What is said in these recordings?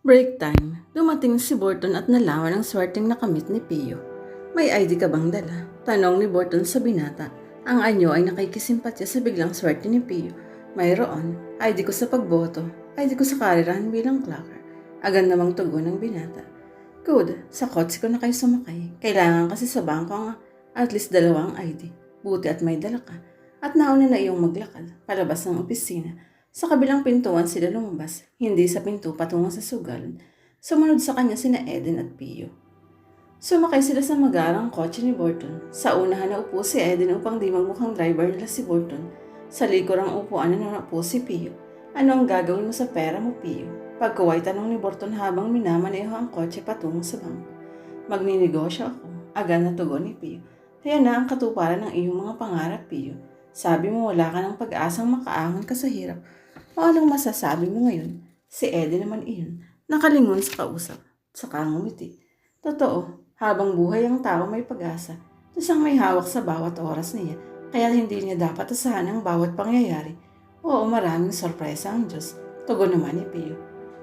Break time. Dumating si Borton at nalaman ang swerteng nakamit ni Pio. May ID ka bang dala? Tanong ni Borton sa binata. Ang anyo ay nakikisimpatya sa biglang swerte ni Pio. Mayroon, ID ko sa pagboto, ID ko sa karirahan bilang clocker. Agad namang tugon ng binata. Good, sa kotse ko na kayo sumakay. Kailangan kasi sa bangko ang at least dalawang ID. Buti at may dala ka. At nauna na iyong maglakad, palabas ng opisina. Sa kabilang pintuan sila lumabas, hindi sa pinto patungo sa sugal. Sumunod sa kanya sina Eden at Pio. Sumakay sila sa magarang kotse ni Borton. Sa unahan na upo si Eden upang di magmukhang driver nila si Borton. Sa likurang upuan na naupo si Pio. Ano ang gagawin mo sa pera mo, Pio? Pagkaway tanong ni Borton habang minamaneho ang kotse patungo sa bangko. Magninegosyo ako. Agad na tugon ni Pio. Kaya na ang katuparan ng iyong mga pangarap, Pio. Sabi mo wala ka ng pag-asang makaangon ka sa hirap. O anong masasabi mo ngayon? Si Eddie naman iyon. Nakalingon sa kausap. Saka ngumiti. Totoo, habang buhay ang tao may pag-asa. Siyang may hawak sa bawat oras niya. Kaya hindi niya dapat asahan ang bawat pangyayari. Oo, maraming sorpresa ang Diyos. Tugon naman ni Pio.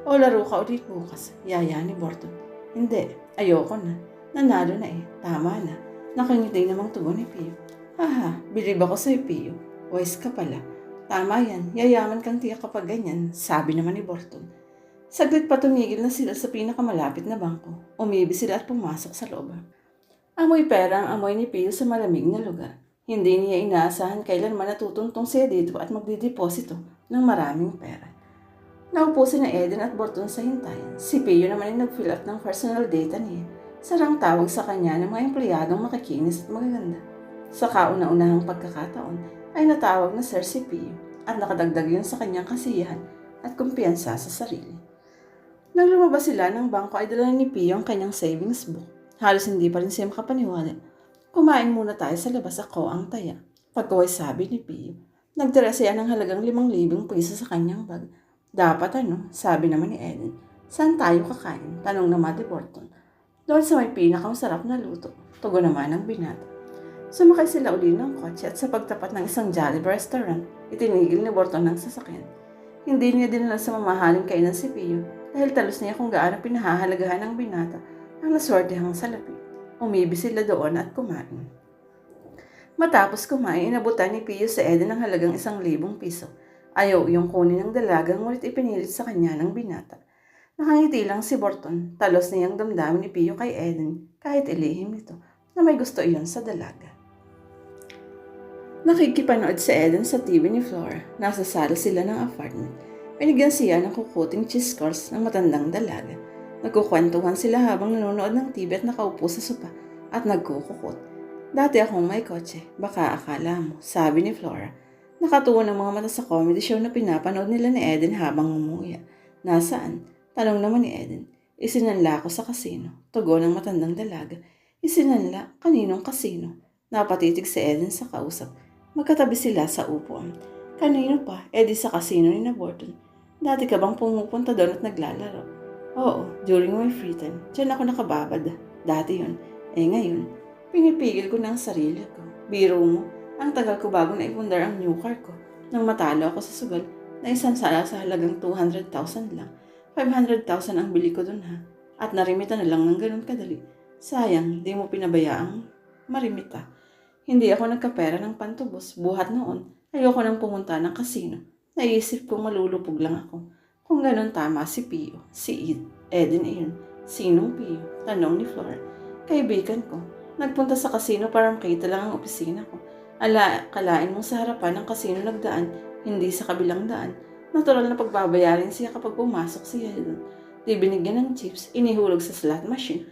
O laro ka ulit bukas. Yaya ni Borton. Hindi, ayoko na. Nanalo na eh. Tama na. Nakangiti namang tugon ni Pio. Haha, bilib ako sa'yo, Pio. Wise ka pala. Tama yan, yayaman kang tiyak kapag ganyan, sabi naman ni Borton. Saglit pa tumigil na sila sa pinakamalapit na bangko. Umibi sila at pumasok sa loob. Amoy pera ang amoy ni Pio sa malamig na lugar. Hindi niya inaasahan kailanman natutuntong siya dito at magdideposito ng maraming pera. Naupo si na Eden at Borton sa hintayan. Si Pio naman ay nag-fill up ng personal data niya. Sarang tawag sa kanya ng mga empleyadong makikinis at magaganda. Sa kauna-unahang pagkakataon ay natawag na Sir si at nakadagdag yun sa kanyang kasiyahan at kumpiyansa sa sarili. Nang lumabas sila ng bangko ay dala ni Pio ang kanyang savings book. Halos hindi pa rin siya makapaniwala. Kumain muna tayo sa labas ako ang taya. Pagkaway sabi ni Pio. Nagtira siya ng halagang limang libong piso sa kanyang bag. Dapat ano, sabi naman ni Ellen. Saan tayo kakain? Tanong naman ni Borton. Doon sa may pinakamasarap na luto. Tugon naman ng binata. Sumakay sila uli ng kotse at sa pagtapat ng isang Jollibee restaurant, itinigil ni Borton ng sasakyan. Hindi niya dinala sa mamahaling kainan si Pio dahil talos niya kung gaano pinahahalagahan ng binata ang naswerdehang salapi. Umibi sila doon at kumain. Matapos kumain, inabutan ni Pio sa Eden ng halagang isang libong piso. Ayaw yung kunin ng dalaga ngunit ipinilit sa kanya ng binata. Nakangiti lang si Borton, talos niyang damdamin ni Pio kay Eden kahit ilihim ito na may gusto iyon sa dalaga. Nakikipanood si Eden sa TV ni Flora. Nasa sala sila ng apartment. Binigyan siya ng kukuting cheese curls ng matandang dalaga. Nagkukwentuhan sila habang nanonood ng TV at nakaupo sa sopa at nagkukukot. Dati akong may kotse, baka akala mo, sabi ni Flora. Nakatuwa ng mga mata sa comedy show na pinapanood nila ni Eden habang umuya. Nasaan? Tanong naman ni Eden. Isinanla ako sa kasino. Tugon ng matandang dalaga. Isinanla? Kaninong kasino? Napatitig si Eden sa kausap. Magkatabi sila sa upuan. Kanino pa? Edi sa kasino ni na Borton. Dati ka bang pumupunta doon at naglalaro? Oo, during my free time. Diyan ako nakababad. Dati yun. Eh ngayon, pinipigil ko na ang sarili ko. Biro mo, ang tagal ko bago na ipundar ang new car ko. Nang matalo ako sa sugal, na isang sala sa halagang 200,000 lang. 500,000 ang bili ko dun ha. At narimita na lang ng ganun kadali. Sayang, di mo pinabayaang marimita. Hindi ako nagkapera ng pantubos. Buhat noon, ayoko nang pumunta ng kasino. Naisip ko malulupog lang ako. Kung ganun tama si Pio, si Ed, Eden iyon. Sinong Pio? Tanong ni Flora. Kaibigan ko. Nagpunta sa kasino para makita lang ang opisina ko. Ala, kalain mong sa harapan ng kasino nagdaan, hindi sa kabilang daan. Natural na pagbabayarin siya kapag pumasok siya doon. Di binigyan ng chips, inihulog sa slot machine.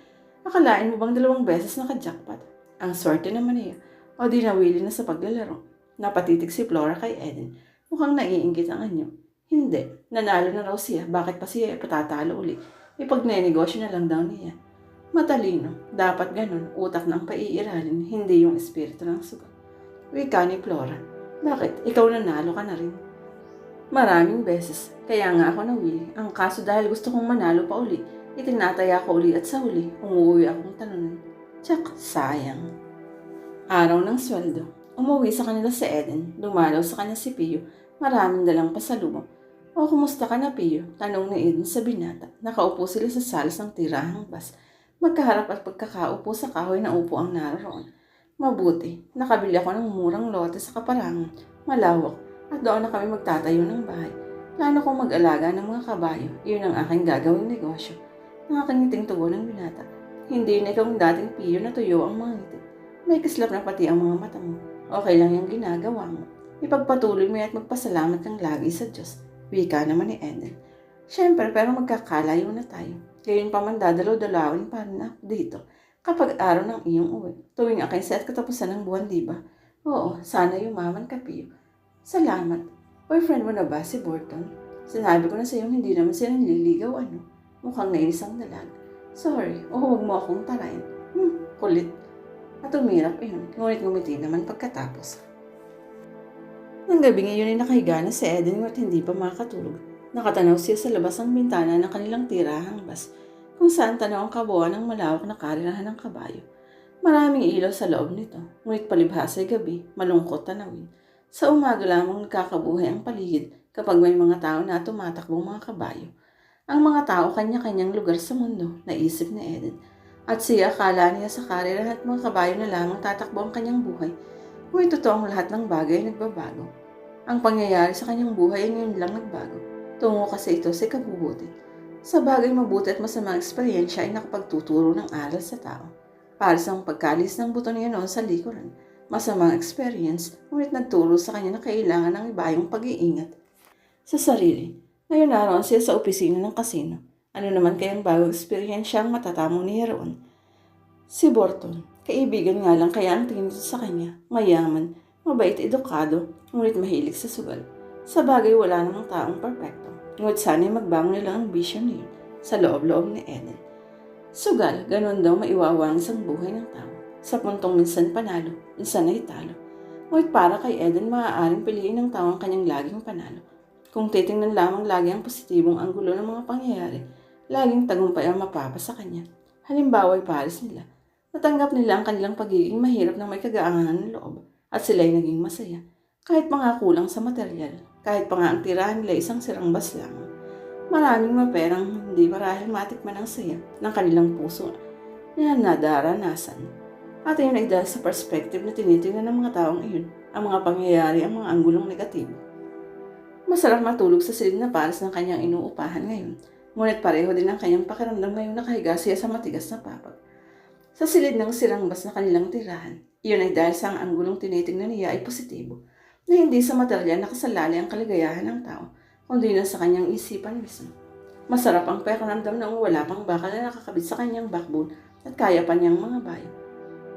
Akalain mo bang dalawang beses naka-jackpot? Ang swerte naman niya. O di nawili na sa paglalaro. Napatitig si Flora kay Eden. Mukhang naiingit ang anyo. Hindi. Nanalo na raw siya. Bakit pa siya patatalo uli? Ipagnenegosyo na lang daw niya. Matalino. Dapat ganun. Utak ng paiiralin, hindi yung espiritu ng sugat. Wika ni Flora. Bakit? Ikaw nanalo ka na rin. Maraming beses. Kaya nga ako nawili. Ang kaso dahil gusto kong manalo pa uli, itinataya ko uli at sa huli, umuwi akong talunin. Tsak, sayang. Araw ng sweldo. Umuwi sa kanila si Eden. Dumalaw sa kanya si Pio. Maraming dalang pasalubong. O kumusta ka na, Pio? Tanong ni Eden sa binata. Nakaupo sila sa salas ng tirahang bus. Magkaharap at pagkakaupo sa kahoy na upo ang naroon. Mabuti, nakabili ako ng murang lote sa kaparangan, malawak, at doon na kami magtatayo ng bahay. Plano kong mag-alaga ng mga kabayo, iyon ang aking gagawing negosyo. Nakakangiting tugon ng binata. Hindi na ikaw ang dating piyo na tuyo ang mga ngiti. May kislap na pati ang mga mata mo. Okay lang yung ginagawa mo. Ipagpatuloy mo at magpasalamat kang lagi sa Diyos. Wika naman ni Eden. Siyempre, pero magkakalayo na tayo. Ngayon pa man dadalaw-dalawin pa rin ako dito kapag araw ng iyong uwi. Tuwing aking set katapusan ng buwan, di ba? Oo, sana yumaman ka, Pio. Salamat. Boyfriend mo na ba si Borton? Sinabi ko na sa iyo hindi naman siya nililigaw, ano? Mukhang nainis ang dalag. Sorry, o huwag mo akong tarayin. Hmm, kulit. At umirap iyon, ngunit ngumiti naman pagkatapos. Nang gabi ngayon ay nakahiga na si Eden at hindi pa makatulog. Nakatanaw siya sa labas ng bintana ng kanilang tirahang bus kung saan tanaw ang kabuuan ng malawak na karirahan ng kabayo. Maraming ilaw sa loob nito, ngunit palibhas ay gabi, malungkot tanawin. Sa umaga lamang nagkakabuhay ang paligid kapag may mga tao na tumatakbong mga kabayo. Ang mga tao kanya-kanyang lugar sa mundo, naisip ni Eden. At siya akala niya sa karirahan at mga kabayo na lamang tatakbo ang kanyang buhay. Ngunit totoong lahat ng bagay ay nagbabago. Ang pangyayari sa kanyang buhay ay ngayon lang nagbago. Tungo kasi ito sa kabubuti. Sa bagay mabuti at masamang eksperyensya ay nakapagtuturo ng aral sa tao. Para sa pagkalis ng buto niya noon sa likuran, masamang experience, ngunit nagturo sa kanya na kailangan ng ibayong pag-iingat. Sa sarili, ngayon naroon siya sa opisina ng kasino. Ano naman kayang bagong eksperyensya ang matatamo niya roon? Si Borton, kaibigan nga lang kaya ang tingin sa kanya, mayaman, mabait edukado, ngunit mahilig sa sugal. Sa bagay wala namang taong perpekto. Ngunit sana'y magbangon nila ang vision niya sa loob-loob ni Eden. Sugal, ganun daw maiwawangis ang buhay ng tao. Sa puntong minsan panalo, minsan ay talo. Ngunit para kay Eden, maaaring piliin ng tao ang kanyang laging panalo. Kung titingnan lamang lagi ang positibong anggulo ng mga pangyayari, laging tagumpay ang mapapa sa kanya. Halimbawa ay pares nila. Natanggap nila ang kanilang pagiging mahirap ng may kagaangan ng loob at sila'y naging masaya. Kahit nga kulang sa material, kahit pa nga ang tirahan nila isang sirang bas lamang. Maraming maperang hindi marahil matikman ang saya ng kanilang puso na nadaranasan. At ayun ay dahil sa perspective na tinitingnan ng mga taong iyon, ang mga pangyayari, ang mga anggulong negatibo. Masarap matulog sa silid na pares ng kanyang inuupahan ngayon, ngunit pareho din ang kanyang pakiramdam ngayong nakahiga siya sa matigas na papat. Sa silid ng sirang bas na kanilang tirahan, iyon ay dahil sa ang anggulong tinitingnan niya ay positibo, na hindi sa material nakasalali ang kaligayahan ng tao, kundi na sa kanyang isipan mismo. Masarap ang pakiramdam na wala pang bakal na nakakabit sa kanyang backbone at kaya pa niyang mga bayo.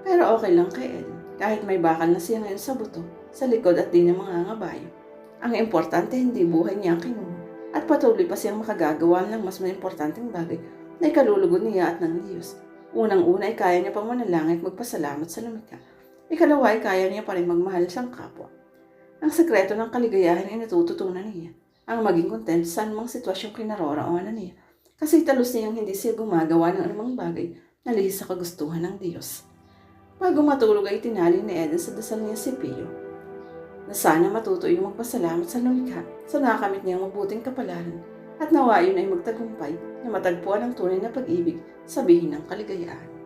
Pero okay lang kay Eden, kahit may bakal na siya ngayon sa buto, sa likod at di ng mga ngabayo. Ang importante hindi buhay niya kinuha at patuloy pa siyang makagagawa ng mas may importanteng bagay na ikalulugod niya at ng Diyos. Unang-una ay kaya niya pang manalangin at magpasalamat sa lumikha. Ikalawa ay kaya niya pa rin magmahal siyang kapwa. Ang sekreto ng kaligayahan ay natututunan niya. Ang maging content sa anumang sitwasyong kinaroroonan niya. Kasi talos niyang hindi siya gumagawa ng anumang bagay na lihis sa kagustuhan ng Diyos. Bago matulog ay tinali ni Eden sa dasal niya si Pio na sana matuto yung magpasalamat sa lumikha sa nakakamit niyang mabuting kapalaran at nawa yun ay magtagumpay na matagpuan ang tunay na pag-ibig sabihin ng kaligayahan.